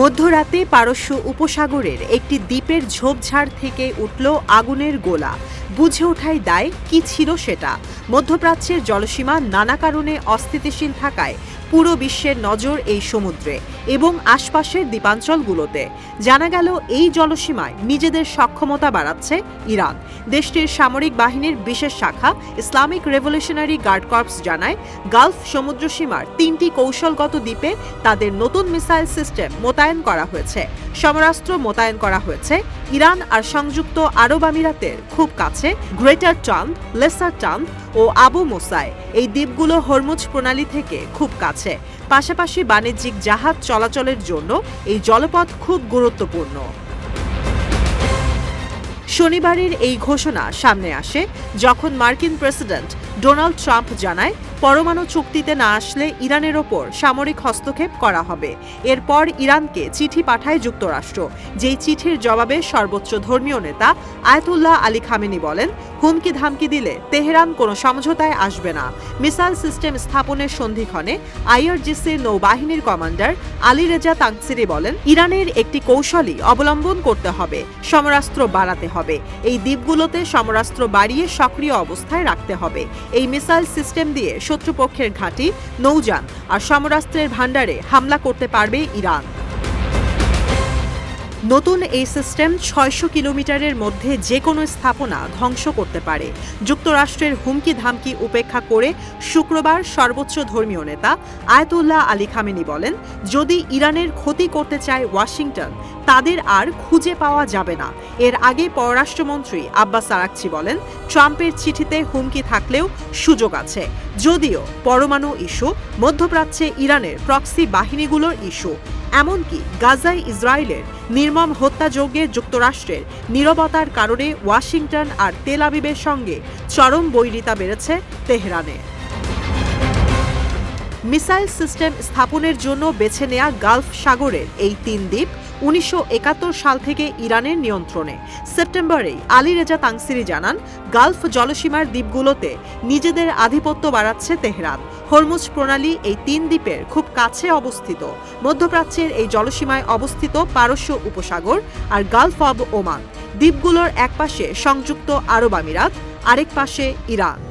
মধ্যরাতে পারস্য উপসাগরের একটি দ্বীপের ঝোপঝাড় থেকে উঠল আগুনের গোলা। বুঝে ওঠাই দায় কি ছিল সেটা? মধ্যপ্রাচ্যের জলসীমা নানা কারণে অস্থিতিশীল থাকায় পুরো বিশ্বের নজর এই সমুদ্রে এবং আশপাশের দ্বীপাঞ্চলগুলোতে। জানা গেল এই জলসীমায় নিজেদের সক্ষমতা বাড়াচ্ছে ইরান। দেশটির সামরিক বাহিনীর বিশেষ শাখা ইসলামিক রেভলিউশনারি গার্ড কর্পস জানায়, গালফ সমুদ্রসীমার তিনটি কৌশলগত দ্বীপে তাদের নতুন মিসাইল সিস্টেম মোতায়েন করা হয়েছে। সমরাস্ত্র মোতায়েন করা হয়েছে। ইরান আর সংযুক্ত আরব আমিরাতের খুব কাছে গ্রেটার চাঁদ লেসার চাঁদ ও আবু মোসাই। এই দ্বীপগুলো হরমুজ প্রণালী থেকে খুব কাছে। পাশাপাশি বাণিজ্যিক জাহাজ চলাচলের জন্য এই জলপথ খুব গুরুত্বপূর্ণ। শনিবারের এই ঘোষণা সামনে আসে, যখন মার্কিন প্রেসিডেন্ট ডোনাল্ড ট্রাম্প জানায়, পরমাণু চুক্তিতে না আসলে ইরানের ওপর সামরিক হস্তক্ষেপ করা হবে। এরপর ইরানকে চিঠি পাঠায় যুক্তরাষ্ট্র। যেই চিঠির জবাবে সর্বোচ্চ ধর্মীয় নেতা আয়তুল্লাহ আলী খামেনি বলেন হুমকি ধামকি দিলে তেহরান কোনো সমঝোতায় আসবে না। মিসাইল সিস্টেম স্থাপনের সন্ধিক্ষণে আইআরজিসির নৌবাহিনীর কমান্ডার আলী রেজা তাংসিরি বলেন, ইরানের একটি কৌশলই অবলম্বন করতে হবে, সমরাস্ত্র বাড়াতে হবে। এই দ্বীপগুলোতে সমরাস্ত্র বাড়িয়ে সক্রিয় অবস্থায় রাখতে হবে। এই মিসাইল সিস্টেম দিয়ে শত্রুপক্ষের ঘাঁটি, নৌযান আর সমরাস্ত্রের ভাণ্ডারে হামলা করতে পারবে ইরান। নতুন এই সিস্টেম ছয়শো কিলোমিটারের মধ্যে যে কোনো স্থাপনা ধ্বংস করতে পারে। যুক্তরাষ্ট্রের হুমকি ধামকি উপেক্ষা করে শুক্রবার সর্বোচ্চ ধর্মীয় নেতা আয়তুল্লাহ আলী খামেনি বলেন, যদি ইরানের ক্ষতি করতে চায় ওয়াশিংটন, তাদের আর খুঁজে পাওয়া যাবে না। এর আগে পররাষ্ট্রমন্ত্রী আব্বাস আরাকচি বলেন, ট্রাম্পের চিঠিতে হুমকি থাকলেও সুযোগ আছে। যদিও পরমাণু ইস্যু, মধ্যপ্রাচ্যে ইরানের প্রক্সি বাহিনীগুলোর ইস্যু এমনকি গাজায় ইসরায়েলের নির্মম হত্যাযজ্ঞে যুক্তরাষ্ট্রের নিরবতার কারণে ওয়াশিংটন আর তেল আবিবের সঙ্গে চরম বৈরিতা বেড়েছে তেহরানে। মিসাইল সিস্টেম স্থাপনের জন্য বেছে নেয়া গালফ সাগরের এই তিন দ্বীপ উনিশশো একাত্তর সাল থেকে ইরানের নিয়ন্ত্রণে। সেপ্টেম্বরেই আলী রেজা তাংসিরি জানান, গালফ জলসীমার দ্বীপগুলোতে নিজেদের আধিপত্য বাড়াচ্ছে তেহরান। হরমুজ প্রণালী এই তিন দ্বীপের খুব কাছে অবস্থিত। মধ্যপ্রাচ্যের এই জলসীমায় অবস্থিত পারস্য উপসাগর আর গালফ অব ওমান। দ্বীপগুলোর একপাশে সংযুক্ত আরব আমিরাত, আরেক পাশে ইরান।